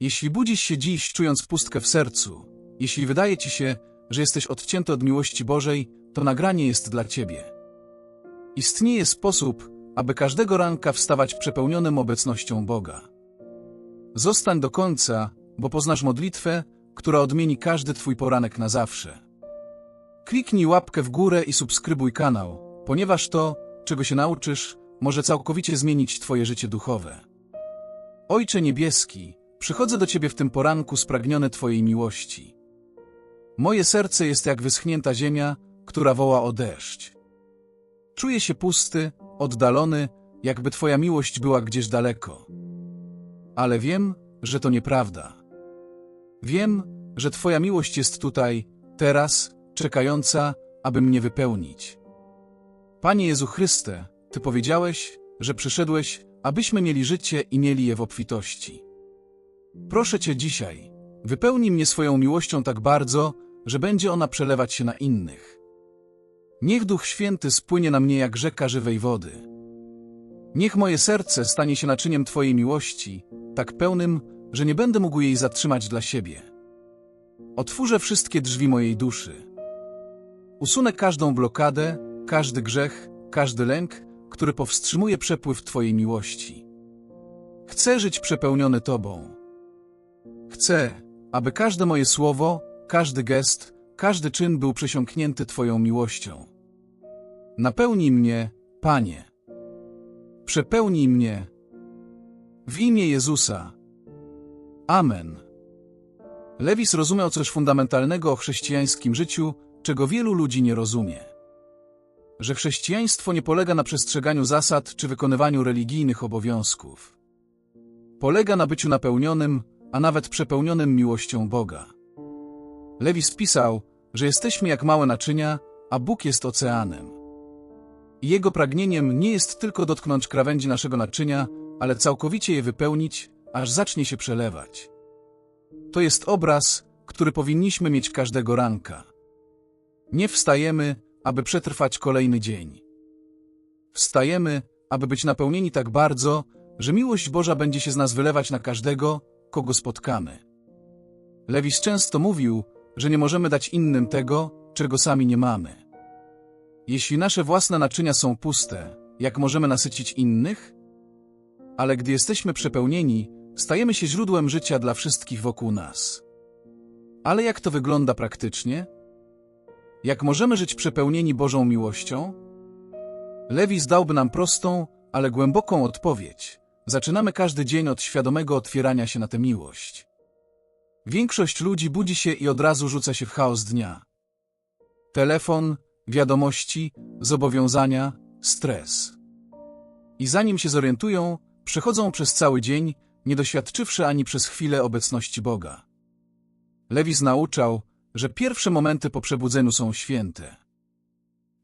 Jeśli budzisz się dziś, czując pustkę w sercu, jeśli wydaje ci się, że jesteś odcięty od miłości Bożej, to nagranie jest dla ciebie. Istnieje sposób, aby każdego ranka wstawać przepełnionym obecnością Boga. Zostań do końca, bo poznasz modlitwę, która odmieni każdy twój poranek na zawsze. Kliknij łapkę w górę i subskrybuj kanał, ponieważ to, czego się nauczysz, może całkowicie zmienić twoje życie duchowe. Ojcze Niebieski, przychodzę do Ciebie w tym poranku spragniony Twojej miłości. Moje serce jest jak wyschnięta ziemia, która woła o deszcz. Czuję się pusty, oddalony, jakby Twoja miłość była gdzieś daleko. Ale wiem, że to nieprawda. Wiem, że Twoja miłość jest tutaj, teraz, czekająca, aby mnie wypełnić. Panie Jezu Chryste, Ty powiedziałeś, że przyszedłeś, abyśmy mieli życie i mieli je w obfitości. Proszę Cię dzisiaj, wypełnij mnie swoją miłością tak bardzo, że będzie ona przelewać się na innych. Niech Duch Święty spłynie na mnie jak rzeka żywej wody. Niech moje serce stanie się naczyniem Twojej miłości, tak pełnym, że nie będę mógł jej zatrzymać dla siebie. Otwórzę wszystkie drzwi mojej duszy. Usunę każdą blokadę, każdy grzech, każdy lęk, który powstrzymuje przepływ Twojej miłości. Chcę żyć przepełniony Tobą. Chcę, aby każde moje słowo, każdy gest, każdy czyn był przesiąknięty Twoją miłością. Napełnij mnie, Panie. Przepełnij mnie. W imię Jezusa. Amen. Lewis rozumiał coś fundamentalnego o chrześcijańskim życiu, czego wielu ludzi nie rozumie. Że chrześcijaństwo nie polega na przestrzeganiu zasad czy wykonywaniu religijnych obowiązków. Polega na byciu napełnionym, a nawet przepełnionym miłością Boga. Lewis pisał, że jesteśmy jak małe naczynia, a Bóg jest oceanem. Jego pragnieniem nie jest tylko dotknąć krawędzi naszego naczynia, ale całkowicie je wypełnić, aż zacznie się przelewać. To jest obraz, który powinniśmy mieć każdego ranka. Nie wstajemy, aby przetrwać kolejny dzień. Wstajemy, aby być napełnieni tak bardzo, że miłość Boża będzie się z nas wylewać na każdego, kogo spotkamy. Lewis często mówił, że nie możemy dać innym tego, czego sami nie mamy. Jeśli nasze własne naczynia są puste, jak możemy nasycić innych? Ale gdy jesteśmy przepełnieni, stajemy się źródłem życia dla wszystkich wokół nas. Ale jak to wygląda praktycznie? Jak możemy żyć przepełnieni Bożą miłością? Lewis dałby nam prostą, ale głęboką odpowiedź. Zaczynamy każdy dzień od świadomego otwierania się na tę miłość. Większość ludzi budzi się i od razu rzuca się w chaos dnia. Telefon, wiadomości, zobowiązania, stres. I zanim się zorientują, przechodzą przez cały dzień, nie doświadczywszy ani przez chwilę obecności Boga. Lewis nauczał, że pierwsze momenty po przebudzeniu są święte.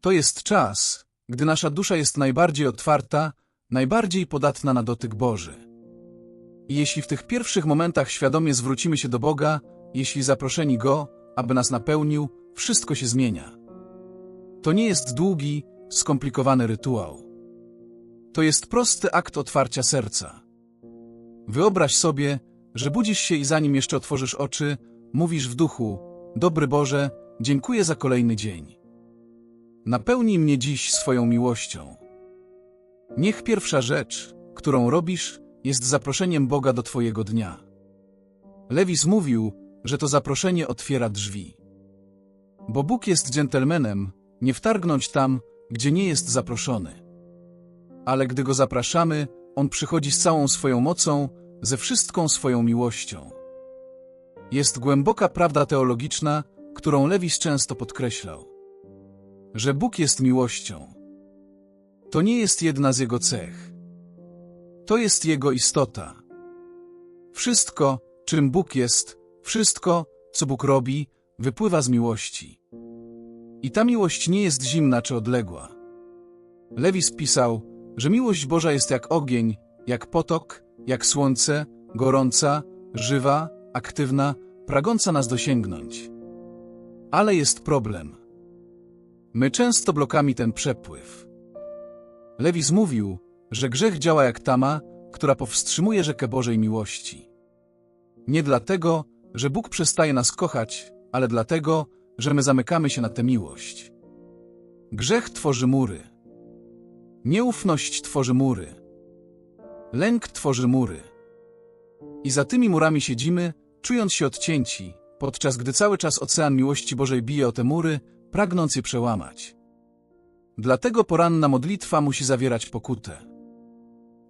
To jest czas, gdy nasza dusza jest najbardziej otwarta, najbardziej podatna na dotyk Boży. Jeśli w tych pierwszych momentach świadomie zwrócimy się do Boga, jeśli zaproszeni Go, aby nas napełnił, wszystko się zmienia. To nie jest długi, skomplikowany rytuał. To jest prosty akt otwarcia serca. Wyobraź sobie, że budzisz się i zanim jeszcze otworzysz oczy, mówisz w duchu: Dobry Boże, dziękuję za kolejny dzień. Napełnij mnie dziś swoją miłością. Niech pierwsza rzecz, którą robisz, jest zaproszeniem Boga do Twojego dnia. Lewis mówił, że to zaproszenie otwiera drzwi. Bo Bóg jest dżentelmenem, nie wtargnąć tam, gdzie nie jest zaproszony. Ale gdy Go zapraszamy, On przychodzi z całą swoją mocą, ze wszystką swoją miłością. Jest głęboka prawda teologiczna, którą Lewis często podkreślał. Że Bóg jest miłością. To nie jest jedna z Jego cech. To jest Jego istota. Wszystko, czym Bóg jest, wszystko, co Bóg robi, wypływa z miłości. I ta miłość nie jest zimna czy odległa. Lewis pisał, że miłość Boża jest jak ogień, jak potok, jak słońce, gorąca, żywa, aktywna, pragąca nas dosięgnąć. Ale jest problem. My często blokami ten przepływ. Lewis mówił, że grzech działa jak tama, która powstrzymuje rzekę Bożej miłości. Nie dlatego, że Bóg przestaje nas kochać, ale dlatego, że my zamykamy się na tę miłość. Grzech tworzy mury. Nieufność tworzy mury. Lęk tworzy mury. I za tymi murami siedzimy, czując się odcięci, podczas gdy cały czas ocean miłości Bożej bije o te mury, pragnąc je przełamać. Dlatego poranna modlitwa musi zawierać pokutę.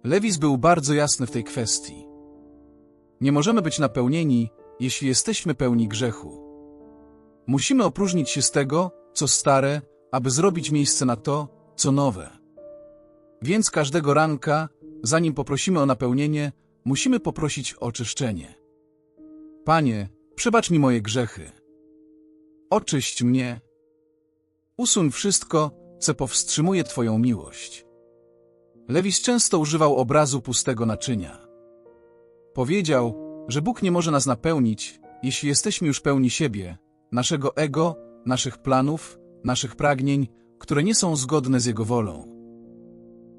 Lewis był bardzo jasny w tej kwestii. Nie możemy być napełnieni, jeśli jesteśmy pełni grzechu. Musimy opróżnić się z tego, co stare, aby zrobić miejsce na to, co nowe. Więc każdego ranka, zanim poprosimy o napełnienie, musimy poprosić o oczyszczenie. Panie, przebacz mi moje grzechy. Oczyść mnie. Usuń wszystko, co powstrzymuje Twoją miłość. Lewis często używał obrazu pustego naczynia. Powiedział, że Bóg nie może nas napełnić, jeśli jesteśmy już pełni siebie, naszego ego, naszych planów, naszych pragnień, które nie są zgodne z Jego wolą.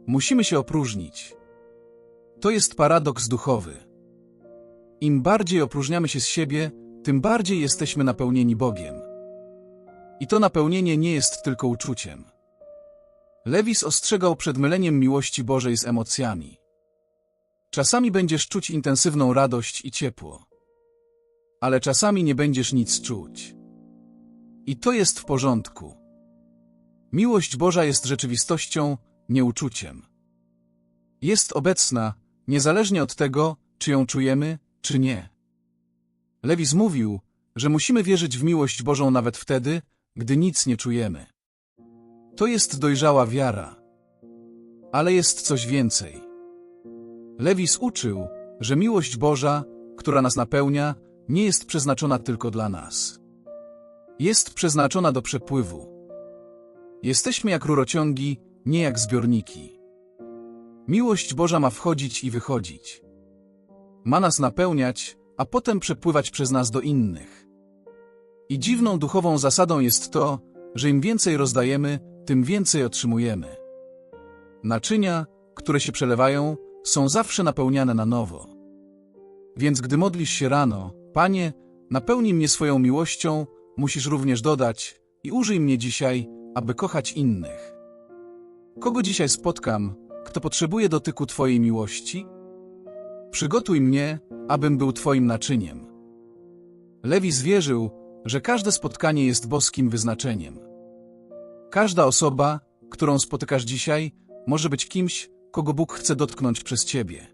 Musimy się opróżnić. To jest paradoks duchowy. Im bardziej opróżniamy się z siebie, tym bardziej jesteśmy napełnieni Bogiem. I to napełnienie nie jest tylko uczuciem. Lewis ostrzegał przed myleniem miłości Bożej z emocjami. Czasami będziesz czuć intensywną radość i ciepło. Ale czasami nie będziesz nic czuć. I to jest w porządku. Miłość Boża jest rzeczywistością, nie uczuciem. Jest obecna, niezależnie od tego, czy ją czujemy, czy nie. Lewis mówił, że musimy wierzyć w miłość Bożą nawet wtedy, gdy nic nie czujemy. To jest dojrzała wiara. Ale jest coś więcej. Lewis uczył, że miłość Boża, która nas napełnia, nie jest przeznaczona tylko dla nas. Jest przeznaczona do przepływu. Jesteśmy jak rurociągi, nie jak zbiorniki. Miłość Boża ma wchodzić i wychodzić. Ma nas napełniać, a potem przepływać przez nas do innych. I dziwną duchową zasadą jest to, że im więcej rozdajemy, tym więcej otrzymujemy. Naczynia, które się przelewają, są zawsze napełniane na nowo. Więc gdy modlisz się rano, Panie, napełnij mnie swoją miłością, musisz również dodać i użyj mnie dzisiaj, aby kochać innych. Kogo dzisiaj spotkam, kto potrzebuje dotyku Twojej miłości? Przygotuj mnie, abym był Twoim naczyniem. Lewis wierzył, że każde spotkanie jest boskim wyznaczeniem. Każda osoba, którą spotykasz dzisiaj, może być kimś, kogo Bóg chce dotknąć przez Ciebie.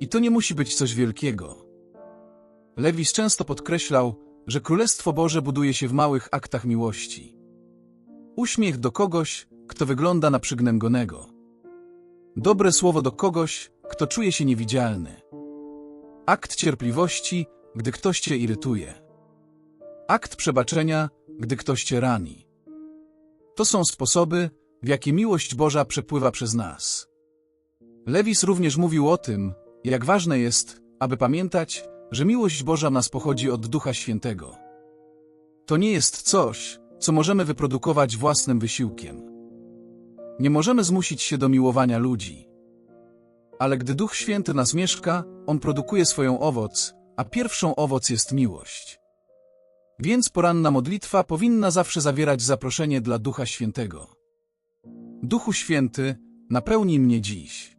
I to nie musi być coś wielkiego. Lewis często podkreślał, że Królestwo Boże buduje się w małych aktach miłości. Uśmiech do kogoś, kto wygląda na przygnębionego. Dobre słowo do kogoś, kto czuje się niewidzialny. Akt cierpliwości, gdy ktoś cię irytuje. Akt przebaczenia, gdy ktoś cię rani. To są sposoby, w jaki miłość Boża przepływa przez nas. Lewis również mówił o tym, jak ważne jest, aby pamiętać, że miłość Boża w nas pochodzi od Ducha Świętego. To nie jest coś, co możemy wyprodukować własnym wysiłkiem. Nie możemy zmusić się do miłowania ludzi. Ale gdy Duch Święty nas mieszka, On produkuje swoją owoc, a pierwszą owoc jest miłość. Więc poranna modlitwa powinna zawsze zawierać zaproszenie dla Ducha Świętego. Duchu Święty, napełnij mnie dziś.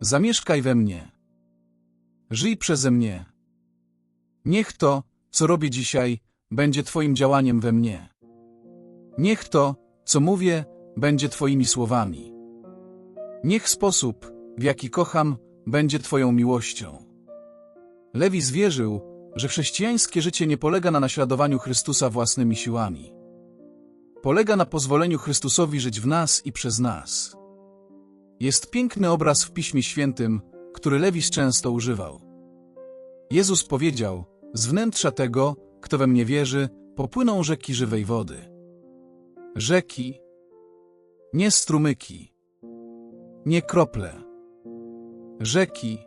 Zamieszkaj we mnie. Żyj przeze mnie. Niech to, co robię dzisiaj, będzie Twoim działaniem we mnie. Niech to, co mówię, będzie Twoimi słowami. Niech sposób, w jaki kocham, będzie Twoją miłością. Lewis wierzył, że chrześcijańskie życie nie polega na naśladowaniu Chrystusa własnymi siłami. Polega na pozwoleniu Chrystusowi żyć w nas i przez nas. Jest piękny obraz w Piśmie Świętym, który Lewis często używał. Jezus powiedział, z wnętrza tego, kto we mnie wierzy, popłyną rzeki żywej wody. Rzeki, nie strumyki, nie krople. Rzeki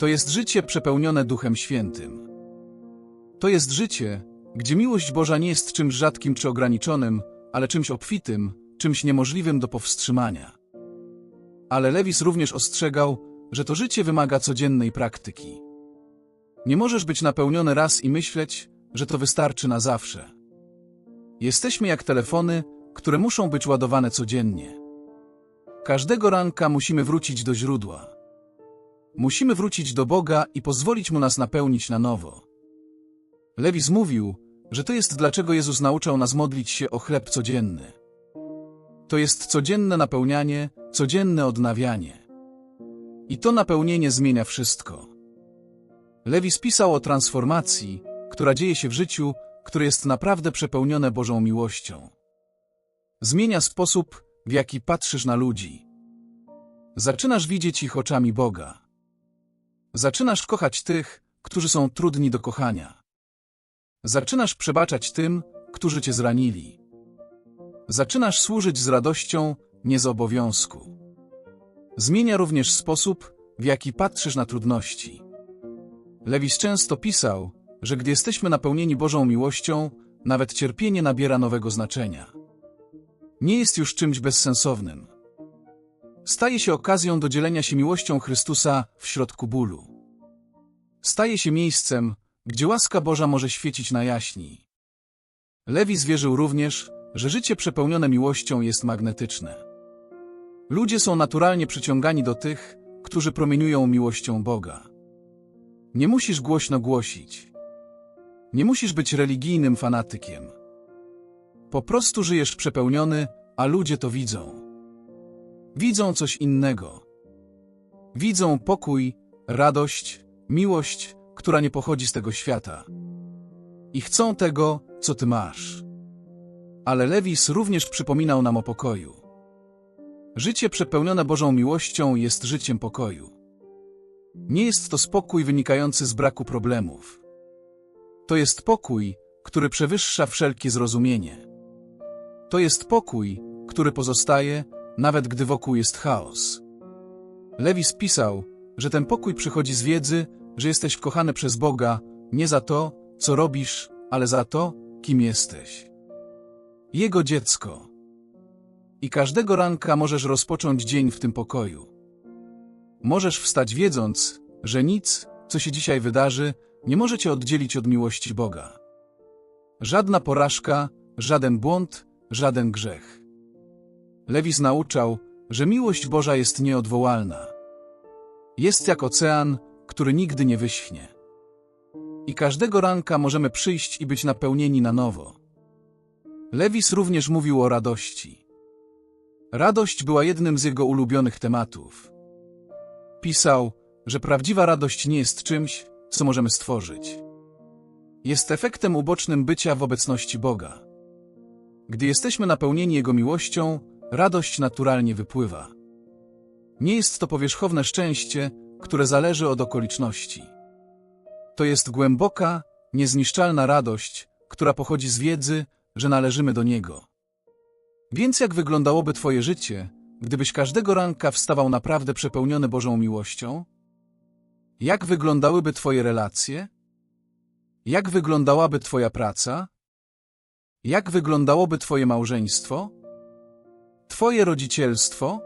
to jest życie przepełnione Duchem Świętym. To jest życie, gdzie miłość Boża nie jest czymś rzadkim czy ograniczonym, ale czymś obfitym, czymś niemożliwym do powstrzymania. Ale Lewis również ostrzegał, że to życie wymaga codziennej praktyki. Nie możesz być napełniony raz i myśleć, że to wystarczy na zawsze. Jesteśmy jak telefony, które muszą być ładowane codziennie. Każdego ranka musimy wrócić do źródła. Musimy wrócić do Boga i pozwolić Mu nas napełnić na nowo. Lewis mówił, że to jest dlaczego Jezus nauczał nas modlić się o chleb codzienny. To jest codzienne napełnianie, codzienne odnawianie. I to napełnienie zmienia wszystko. Lewis pisał o transformacji, która dzieje się w życiu, które jest naprawdę przepełnione Bożą miłością. Zmienia sposób, w jaki patrzysz na ludzi. Zaczynasz widzieć ich oczami Boga. Zaczynasz kochać tych, którzy są trudni do kochania. Zaczynasz przebaczać tym, którzy cię zranili. Zaczynasz służyć z radością, nie z obowiązku. Zmienia również sposób, w jaki patrzysz na trudności. Lewis często pisał, że gdy jesteśmy napełnieni Bożą miłością, nawet cierpienie nabiera nowego znaczenia. Nie jest już czymś bezsensownym. Staje się okazją do dzielenia się miłością Chrystusa w środku bólu. Staje się miejscem, gdzie łaska Boża może świecić na jaśniej. Lewis wierzył również, że życie przepełnione miłością jest magnetyczne. Ludzie są naturalnie przyciągani do tych, którzy promieniują miłością Boga. Nie musisz głośno głosić. Nie musisz być religijnym fanatykiem. Po prostu żyjesz przepełniony, a ludzie to widzą. Widzą coś innego. Widzą pokój, radość, miłość, która nie pochodzi z tego świata. I chcą tego, co ty masz. Ale Lewis również przypominał nam o pokoju. Życie przepełnione Bożą miłością jest życiem pokoju. Nie jest to spokój wynikający z braku problemów. To jest pokój, który przewyższa wszelkie zrozumienie. To jest pokój, który pozostaje, nawet gdy wokół jest chaos. Lewis pisał, że ten pokój przychodzi z wiedzy, że jesteś kochany przez Boga nie za to, co robisz, ale za to, kim jesteś. Jego dziecko. I każdego ranka możesz rozpocząć dzień w tym pokoju. Możesz wstać wiedząc, że nic, co się dzisiaj wydarzy, nie może cię oddzielić od miłości Boga. Żadna porażka, żaden błąd, żaden grzech. Lewis nauczał, że miłość Boża jest nieodwołalna. Jest jak ocean, który nigdy nie wyschnie. I każdego ranka możemy przyjść i być napełnieni na nowo. Lewis również mówił o radości. Radość była jednym z jego ulubionych tematów. Pisał, że prawdziwa radość nie jest czymś, co możemy stworzyć. Jest efektem ubocznym bycia w obecności Boga. Gdy jesteśmy napełnieni Jego miłością, radość naturalnie wypływa. Nie jest to powierzchowne szczęście, które zależy od okoliczności. To jest głęboka, niezniszczalna radość, która pochodzi z wiedzy, że należymy do Niego. Więc jak wyglądałoby Twoje życie, gdybyś każdego ranka wstawał naprawdę przepełniony Bożą miłością? Jak wyglądałyby Twoje relacje? Jak wyglądałaby Twoja praca? Jak wyglądałoby Twoje małżeństwo? Twoje rodzicielstwo?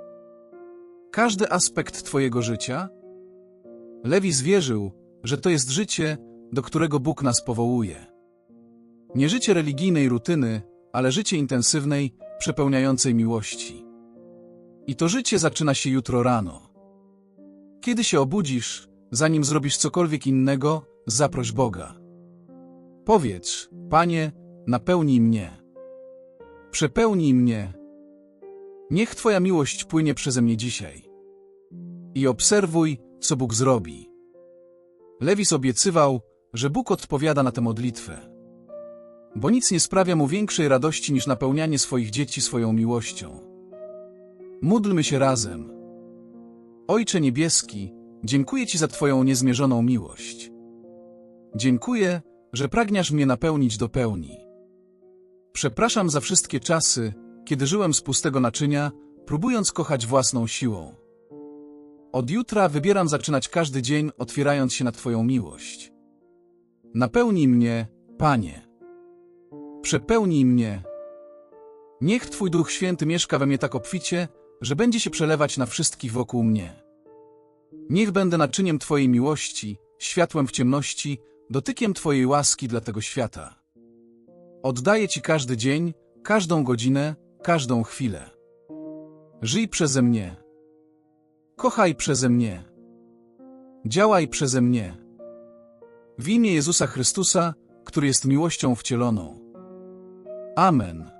Każdy aspekt Twojego życia? Lewis wierzył, że to jest życie, do którego Bóg nas powołuje. Nie życie religijnej rutyny, ale życie intensywnej, przepełniającej miłości. I to życie zaczyna się jutro rano. Kiedy się obudzisz, zanim zrobisz cokolwiek innego, zaproś Boga. Powiedz, Panie, napełnij mnie. Przepełnij mnie. Niech Twoja miłość płynie przeze mnie dzisiaj. I obserwuj, co Bóg zrobi. Lewis obiecywał, że Bóg odpowiada na tę modlitwę. Bo nic nie sprawia mu większej radości niż napełnianie swoich dzieci swoją miłością. Módlmy się razem. Ojcze Niebieski, dziękuję Ci za Twoją niezmierzoną miłość. Dziękuję, że pragniesz mnie napełnić do pełni. Przepraszam za wszystkie czasy, kiedy żyłem z pustego naczynia, próbując kochać własną siłą. Od jutra wybieram zaczynać każdy dzień, otwierając się na Twoją miłość. Napełnij mnie, Panie. Przepełnij mnie. Niech Twój Duch Święty mieszka we mnie tak obficie, że będzie się przelewać na wszystkich wokół mnie. Niech będę naczyniem Twojej miłości, światłem w ciemności, dotykiem Twojej łaski dla tego świata. Oddaję Ci każdy dzień, każdą godzinę, każdą chwilę. Żyj przeze mnie. Kochaj przeze mnie. Działaj przeze mnie. W imię Jezusa Chrystusa, który jest miłością wcieloną. Amen.